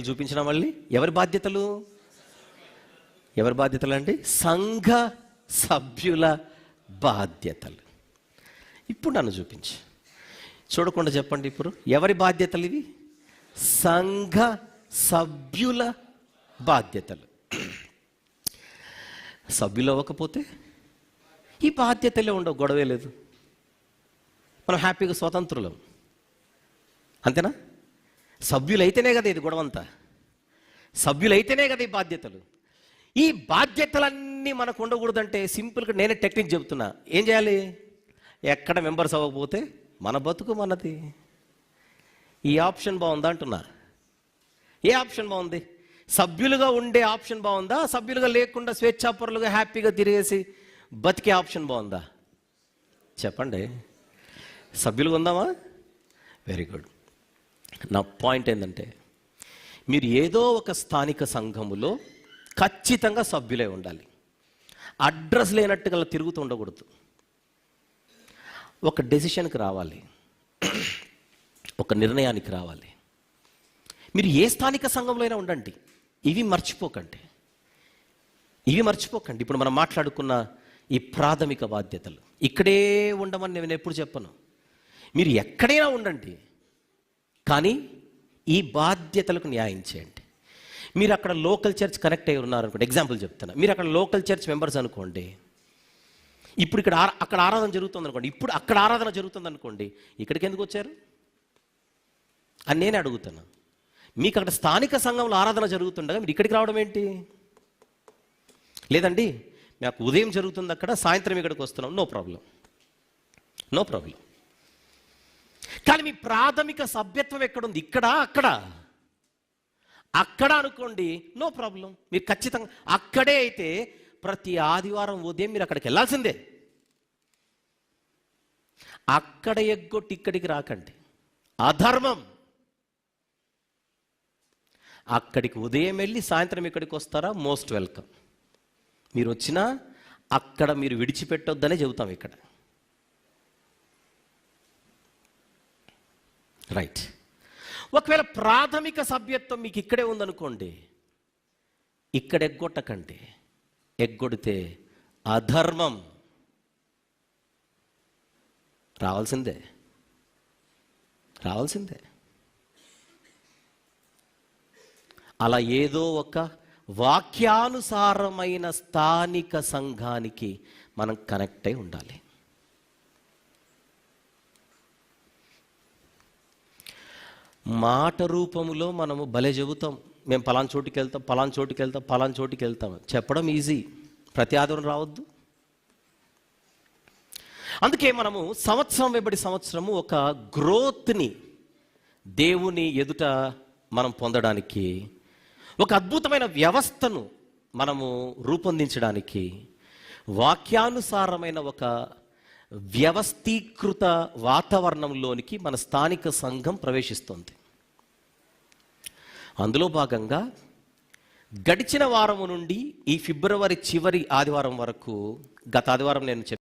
చూపించిన మళ్ళీ ఎవరి బాధ్యతలు? ఎవరి బాధ్యతలు అండి సంఘ సభ్యుల బాధ్యతలు. ఇప్పుడు నన్ను చూపించి. చూడకుండా చెప్పండి ఇప్పుడు. ఎవరి బాధ్యతలు ఇవి? సంఘ సభ్యుల బాధ్యతలు. సభ్యులు అవ్వకపోతే ఈ బాధ్యతలే ఉండవు గొడవే లేదు. మనం హ్యాపీగా స్వతంత్రులం. అంతేనా? సభ్యులైతేనే కదా ఇది గొడవంతా. సభ్యులైతేనే కదా ఈ బాధ్యతలు. ఈ బాధ్యతలన్నీ మనకు ఉండకూడదంటే సింపుల్గా నేనే టెక్నిక్ చెబుతున్నా. ఏం చేయాలి? ఎక్కడ మెంబర్స్ అవ్వకపోతే మన బతుకు మనది. ఈ ఆప్షన్ బాగుందా అంటున్నా? ఏ ఆప్షన్ బాగుంది? సభ్యులుగా ఉండే ఆప్షన్ బాగుందా? సభ్యులుగా లేకుండా స్వేచ్ఛాపరులుగా హ్యాపీగా తిరిగేసి బతికే ఆప్షన్ బాగుందా? చెప్పండి. సభ్యులుగా ఉందామా? Very good. నా పాయింట్ ఏంటంటే మీరు ఏదో ఒక స్థానిక సంఘములో ఖచ్చితంగా సభ్యులే ఉండాలి. అడ్రస్ లేనట్టుగా తిరుగుతూ ఉండకూడదు. ఒక డెసిషన్కి రావాలి. ఒక నిర్ణయానికి రావాలి. మీరు ఏ స్థానిక సంఘంలో అయినా ఉండండి. ఇవి మర్చిపోకండి. ఇవి మర్చిపోకండి. ఇప్పుడు మనం మాట్లాడుకున్న ఈ ప్రాథమిక బాధ్యతలు. ఇక్కడే ఉండమని నేను ఎప్పుడు చెప్పను. మీరు ఎక్కడైనా ఉండండి. కానీ ఈ బాధ్యతలకు న్యాయం చేయండి. మీరు అక్కడ లోకల్ చర్చ్ కనెక్ట్ అయి ఉన్నారు అనుకోండి ఎగ్జాంపుల్ చెప్తున్నా. మీరు అక్కడ లోకల్ చర్చ్ మెంబర్స్ అనుకోండి ఇప్పుడు ఇక్కడ ఆరా- అక్కడ ఆరాధన జరుగుతుంది అనుకోండి ఇప్పుడు అక్కడ ఆరాధన జరుగుతుంది అనుకోండి ఇక్కడికి ఎందుకు వచ్చారు? అని నేనే అడుగుతున్నా. మీకు అక్కడ స్థానిక సంఘంలో ఆరాధన జరుగుతుండగా మీరు ఇక్కడికి రావడం ఏంటి? లేదండి మాకు ఉదయం జరుగుతుంది అక్కడ సాయంత్రం ఇక్కడికి వస్తున్నాం నో ప్రాబ్లం. No problem. కానీ మీ ప్రాథమిక సభ్యత్వం ఎక్కడుంది? ఇక్కడ? అక్కడ? అక్కడ అనుకోండి నో ప్రాబ్లం. మీరు ఖచ్చితంగా అక్కడే అయితే ప్రతి ఆదివారం ఉదయం మీరు అక్కడికి వెళ్ళాల్సిందే. అక్కడ ఎగ్గొట్టి ఇక్కడికి రాకండి. అధర్మం. అక్కడికి ఉదయం వెళ్ళి సాయంత్రం ఇక్కడికి వస్తారా? Most welcome. మీరు వచ్చినా అక్కడ మీరు విడిచిపెట్టొద్దనే చెబుతాం ఇక్కడ. రైట్ ఒకవేళ ప్రాథమిక సభ్యత్వం మీకు ఇక్కడే ఉందనుకోండి ఇక్కడ ఎగ్గొట్టకండి. ఎగ్గొడితే అధర్మం రావాల్సిందే. రావాల్సిందే. అలా ఏదో ఒక వాక్యానుసారమైన స్థానిక సంఘానికి మనం కనెక్ట్ అయి ఉండాలి. మాట రూపములో మనము భలే చెబుతాం. మేము పలాన్ చోటుకి వెళ్తాం పలాన్ చోటుకి వెళ్తాం పలాన్ చోటుకి వెళ్తాం. చెప్పడం ఈజీ ప్రతి ఆదివారం రావద్దు. అందుకే మనము సంవత్సరం వెంబడి సంవత్సరము ఒక గ్రోత్ని దేవుని ఎదుట మనం పొందడానికి ఒక అద్భుతమైన వ్యవస్థను మనము రూపొందించడానికి వాక్యానుసారమైన ఒక వ్యవస్థీకృత వాతావరణంలోనికి మన స్థానిక సంఘం ప్రవేశిస్తుంది. అందులో భాగంగా గడిచిన వారము నుండి ఈ ఫిబ్రవరి చివరి ఆదివారం వరకు గత ఆదివారం నేను